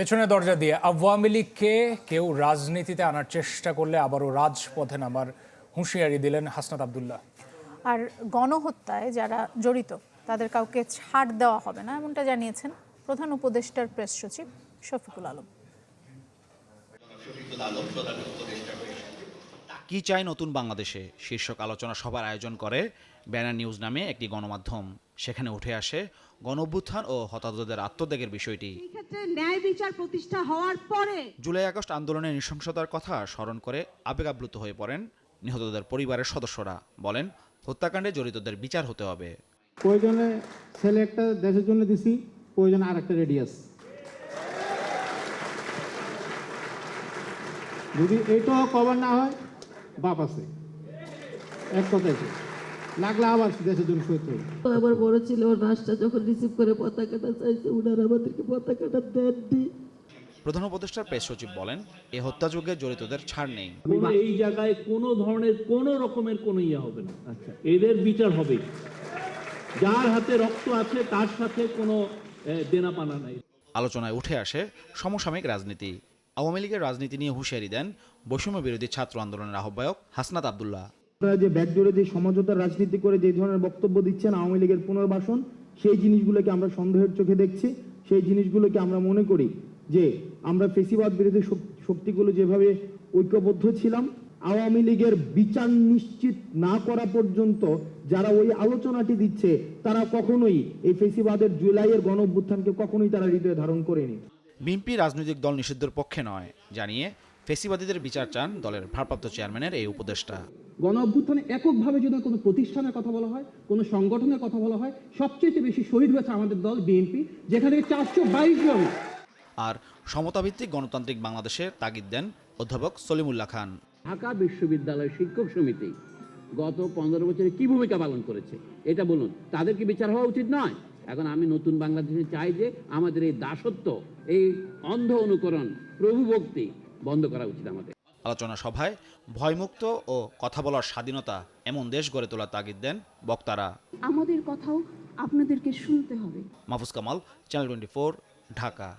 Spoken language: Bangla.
পেছনে দরজা দিয়ে আওয়ামী লীগকে কেউ রাজনীতিতে আনার চেষ্টা করলে আবারও রাজপথে নামার হুঁশিয়ারি দিলেন হাসনাত আবদুল্লাহ। আর গণহত্যায় যারা জড়িত, তাদের কাউকে ছাড় দেওয়া হবে না, এমনটা জানিয়েছেন প্রধান উপদেষ্টার প্রেস সচিব শফিকুল আলম। কি চায় নতুন বাংলাদেশে? শীর্ষক আলোচনা সভার আয়োজন করে ব্যানার নিউজ নামে একটি গণমাধ্যম। সেখানে উঠে আসে গণ অভ্যুত্থান ও হতাহতদের আত্মত্যাগের বিষয়টি। ন্যায় বিচার প্রতিষ্ঠা হওয়ার পরে জুলাই আগস্ট আন্দোলনের নৃশংসতার কথা স্মরণ করে আবেগ আবেগাপ্লুত হয়ে পড়েন নিহতদের পরিবারের সদস্যরা। বলেন হত্যাকাণ্ডে জড়িতদের বিচার হতে হবে। প্রয়োজনে ছেলে একটা দেশের জন্য দিছি প্রয়োজনে আর একটা রেডিয়াস যদি এটাও কভার না হয় বাপ আছে এক কথায়। লাগলে আবার দেশের জন্য সইতে হবে আমার বড় ছিল ওর লাশটা যখন রিসিভ করে পতাকাটা চাইছে উনারা আমাদেরকে পতাকাটা দেননি প্রধান উপদেষ্টার প্রেস সচিব বলেন এ হত্যাযজ্ঞে জড়িতদের ছাড় নেই। এই জায়গায় কোনো ধরনের কোনো রকমের কোনো ইয়ে হবে না। আচ্ছা। এদের বিচার হবে। যার হাতে রক্ত আছে তার সাথে কোনো দেনা পানা নাই। আলোচনায় উঠে আসে সমসাময়িক রাজনীতি। আওয়ামী লীগের রাজনীতি নিয়ে হুঁশিয়ারি দেন বৈষম্য বিরোধী ছাত্র আন্দোলনের আহ্বায়ক হাসনাত আবদুল্লাহ। আপনারা যে ব্যাকডোরে যে সমঝোতার রাজনীতি করে যে ধরনের বক্তব্য দিচ্ছেন আওয়ামী লীগের পুনর্বাসন, সেই জিনিসগুলোকে আমরা সন্দেহের চোখে দেখছি। সেই জিনিসগুলোকে আমরা মনে করি যে আমরা ফেসিবাদ বিরোধী শক্তিগুলো যেভাবে ঐক্যবদ্ধ ছিলাম, আওয়ামী লীগের বিচার নিশ্চিত না করা পর্যন্ত যারা ওই আলোচনাটি দিচ্ছে, তারা কখনোই এই ফেসিবাদের জুলাইয়ের গণ অভ্যুত্থানকে কখনোই তারা হৃদয়ে ধারণ করেনি। বিএনপি রাজনৈতিক দল নিষিদ্ধের পক্ষে নয় জানিয়ে ফেসিবাদীদের বিচার চান দলের ভারপ্রাপ্ত চেয়ারম্যানের এই উপদেষ্টা। গণ অভ্যুত্থানে এককভাবে যদি কোনো প্রতিষ্ঠানের কথা বলা হয় কোনো সংগঠনের কথা বলা হয় সবচেয়ে বেশি শহীদ হয়েছে আমাদের দল বিএনপি যেখানে চারশো বাইশ জন। আর সমতাভিত্তিক গণতান্ত্রিক বাংলাদেশের তাগিদ দেন অধ্যাপক সলিমুল্লাহ খান। ঢাকা বিশ্ববিদ্যালয় শিক্ষক সমিতি। গত পনেরো বছরে কি ভূমিকা পালন করেছে? এটা বলুন। তাদের কি বিচার হওয়া উচিত নয়? এখন আমি নতুন বাংলাদেশে চাই যে আমাদের এই দাসত্ব এই অন্ধ অনুকরণ প্রভুভক্তি বন্ধ করা উচিত আমাদের। আলোচনা সভায় ভয়মুক্ত ও কথা বলার স্বাধীনতা এমন দেশ গড়ে তোলার তাগিদ দেন বক্তারা। আমাদের কথাও আপনাদেরকে শুনতে হবে। Mahfuz Kamal channel twenty Dhaka.